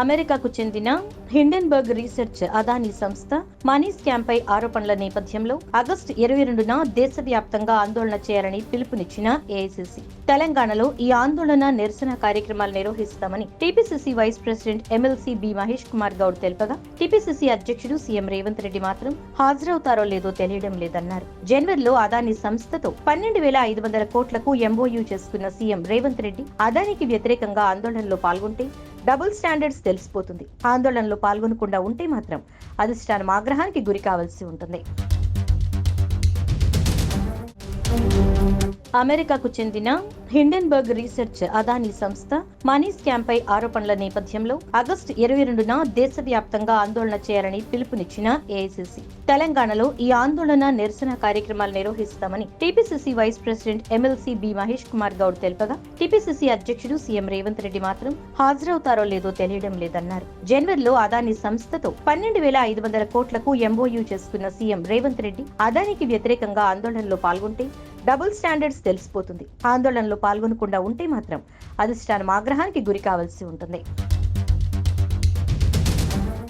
అమెరికాకు చెందిన Hindenburg research Adani సంస్థ మనీ స్కామ్ పై ఆరోపణల నేపథ్యంలో ఆగస్టు ఇరవై రెండున దేశవ్యాప్తంగా ఆందోళన చేయాలని పిలుపునిచ్చిన ఏఐసిసి తెలంగాణలో ఈ ఆందోళన నిరసన కార్యక్రమాలు నిర్వహిస్తామని TPCC vice president MLC B Mahesh Kumar Goud తెలుపగా TPCC అధ్యక్షుడు సీఎం రేవంత్ రెడ్డి మాత్రం హాజరవుతారో లేదో తెలియడం లేదన్నారు. జనవరిలో అదానీ సంస్థతో పన్నెండు వేల ఐదు వందల కోట్లకు ఎంఓయూ చేసుకున్న సీఎం రేవంత్ రెడ్డి అదానికి వ్యతిరేకంగా ఆందోళనలో పాల్గొంటే డబుల్ స్టాండర్డ్స్ తెలిసిపోతుంది. ఆందోళనలో పాల్గొనకుండా ఉంటే మాత్రం అధిష్టానం ఆగ్రహానికి గురి కావాల్సి ఉంటుంది. అమెరికాకు చెందిన హిండెన్బర్గ్ రీసెర్చ్ అదానీ సంస్థ మనీ స్కామ్ పై ఆరోపణల నేపథ్యంలో ఆగస్టు ఇరవై రెండున దేశవ్యాప్తంగా ఆందోళన చేయాలని పిలుపునిచ్చిన ఏఐసిసి తెలంగాణలో ఈ ఆందోళన నిరసన కార్యక్రమాలు నిర్వహిస్తామని TPCC vice president MLC B Mahesh Kumar Goud తెలుపగా TPCC అధ్యక్షుడు సీఎం రేవంత్ రెడ్డి మాత్రం హాజరవుతారో లేదో తెలియడం లేదన్నారు. జనవరిలో అదానీ సంస్థతో పన్నెండు వేల ఐదు వందల కోట్లకు ఎంఓయూ చేసుకున్న సీఎం రేవంత్ రెడ్డి అదానికి వ్యతిరేకంగా ఆందోళనలో పాల్గొంటే డబుల్ స్టాండర్డ్స్ తెలిసిపోతుంది. ఆందోళనలో పాల్గొనకుండా ఉంటే మాత్రం అధిష్టానం ఆగ్రహానికి గురి కావాల్సి ఉంటుంది.